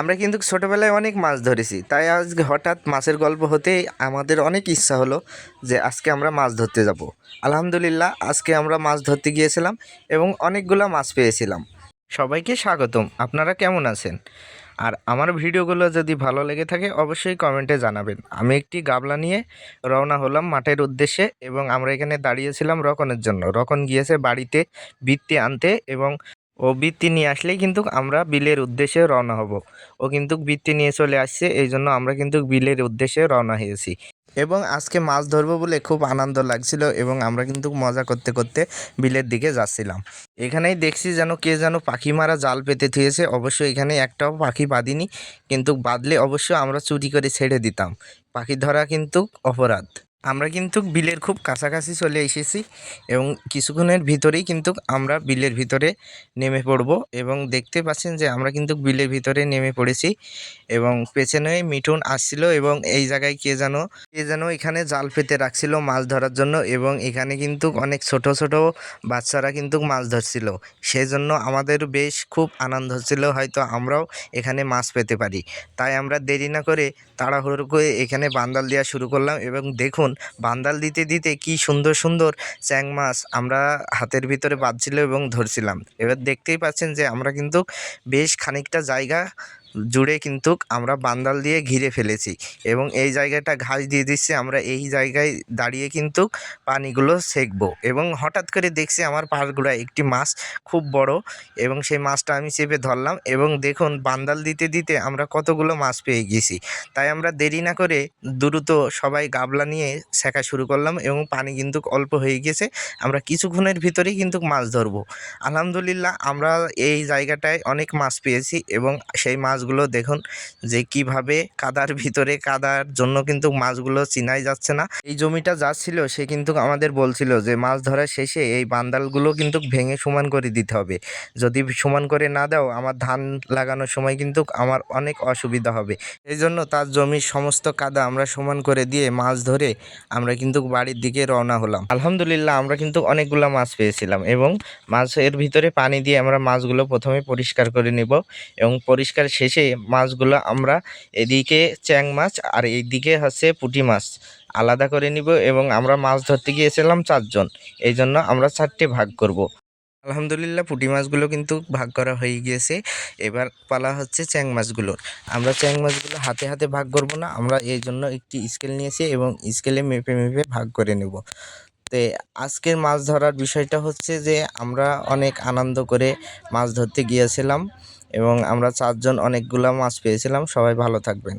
আমরা কিন্তু ছোটোবেলায় অনেক মাছ ধরেছি। তাই আজকে হঠাৎ মাছের গল্প হতেই আমাদের অনেক ইচ্ছা হলো যে আজকে আমরা মাছ ধরতে যাব। আলহামদুলিল্লাহ, আজকে আমরা মাছ ধরতে গিয়েছিলাম এবং অনেকগুলো মাছ পেয়েছিলাম। সবাইকে স্বাগতম, আপনারা কেমন আছেন? আর আমার ভিডিওগুলো যদি ভালো লেগে থাকে, অবশ্যই কমেন্টে জানাবেন। আমি একটি গাবলা নিয়ে রওনা হলাম মাঠের উদ্দেশ্যে এবং আমরা এখানে দাঁড়িয়েছিলাম রকনের জন্য। রকন গিয়েছে বাড়িতে বৃত্তি আনতে এবং ও বৃত্তি নিয়ে আসলেই কিন্তু আমরা বিলের উদ্দেশ্যে রওনা হব। ও কিন্তু বৃত্তি নিয়ে চলে আসছে, এই জন্য আমরা কিন্তু বিলের উদ্দেশ্যে রওনা হয়েছি। এবং আজকে মাছ ধরবো বলে খুব আনন্দ লাগছিল এবং আমরা কিন্তু মজা করতে করতে বিলের দিকে যাচ্ছিলাম। এখানেই দেখছি যেন কে যেন পাখি মারা জাল পেতে থুয়েছে। অবশ্য এখানে একটাও পাখি বাঁধিনি, কিন্তু বাঁধলে অবশ্য আমরা চুরি করে ছেড়ে দিতাম। পাখি ধরা কিন্তু অপরাধ। আমরা কিন্তু বিলের খুব কাছাকাছি চলে এসেছি এবং কিছুক্ষণের ভিতরেই কিন্তু আমরা বিলের ভিতরে নেমে পড়ব এবং দেখতে পাচ্ছেন যে আমরা কিন্তু বিলের ভিতরে নেমে পড়েছি এবং পেছনে মিঠুন আসছিল এবং এই জায়গায় কে যেন কে যেন এখানে জাল পেতে রাখছিল মাছ ধরার জন্য এবং এখানে কিন্তু অনেক ছোট ছোট বাচ্চারা কিন্তু মাছ ধরছিল। সেই জন্য আমাদের বেশ খুব আনন্দ হচ্ছিল, হয়তো আমরাও এখানে মাছ পেতে পারি। তাই আমরা দেরি না করে তাড়াহুড়ো করে এখানে বান্দাল দেওয়া শুরু করলাম এবং দেখুন বান্দাল দিতে দিতে কি সুন্দর সুন্দর চ্যাং মাছ আমরা হাতের ভিতরে বাঁধছিল এবং ধরছিলাম। এবার দেখতেই পাচ্ছেন যে আমরা কিন্তু বেশ খানিকটা জায়গা জুড়ে কিন্তু আমরা বান্দাল দিয়ে ঘিরে ফেলেছি এবং এই জায়গাটা ঘাস দিয়ে দিচ্ছে, আমরা এই জায়গায় দাঁড়িয়ে কিন্তু পানিগুলো সেঁকবো। এবং হঠাৎ করে দেখছি আমার পাড়গুড়ায় একটি মাছ খুব বড় এবং সেই মাছটা আমি চেপে ধরলাম এবং দেখুন বান্দাল দিতে দিতে আমরা কতগুলো মাছ পেয়ে গেছি। তাই আমরা দেরি না করে দ্রুত সবাই গাবলা নিয়ে শেখা শুরু করলাম এবং পানি কিন্তু অল্প হয়ে গেছে, আমরা কিছুক্ষণের ভিতরেই কিন্তু মাছ ধরবো। আলহামদুলিল্লাহ আমরা এই জায়গাটায় অনেক মাছ পেয়েছি এবং সেই মাছগুলো দেখুন যে কীভাবে কাদার ভিতরে, কাদার জন্য কিন্তু মাছগুলো চিনাই যাচ্ছে না। এই জমিটা যাচ্ছিল সে কিন্তু আমাদের বলছিল যে মাছ ধরার শেষে এই বান্দালগুলো কিন্তু ভেঙে সমান করে দিতে হবে। যদি সমান করে না দাও, আমার ধান লাগানোর সময় কিন্তু আমার অনেক অসুবিধা হবে। এই জন্য তার জমির সমস্ত কাদা আমরা সমান করে দিয়ে মাছ ধরে আমরা কিন্তু বাড়ির দিকে রওনা হলাম। আলহামদুলিল্লাহ, আমরা কিন্তু অনেকগুলো মাছ পেয়েছিলাম এবং মাছের ভিতরে পানি দিয়ে আমরা মাছগুলো প্রথমে পরিষ্কার করে নেব এবং পরিষ্কার শেষে মাছগুলো আমরা এদিকে চ্যাং মাছ আর এইদিকে হচ্ছে পুঁটি মাছ। আলাদা করে নিব এবং আমরা মাছ ধরতে গিয়েছিলাম চারজন। এই জন্য আমরা চারটে ভাগ করব। আলহামদুলিল্লাহ পুঁটি মাছগুলো কিন্তু ভাগ করা হয়ে গিয়েছে। এবার পালা হচ্ছে চ্যাং মাছগুলোর আমরা চ্যাং মাছগুলো হাতে হাতে ভাগ করব না। আমরা এই জন্য একটি স্কেল নিয়েছি এবং স্কেলে মেপে মেপে ভাগ করে নেব। তে আজকের মাছ ধরার বিষয়টা হচ্ছে যে আমরা অনেক আনন্দ করে মাছ ধরতে গিয়েছিলাম এবং আমরা চারজন অনেকগুলো মাছ পেয়েছিলাম। সবাই ভালো থাকবেন।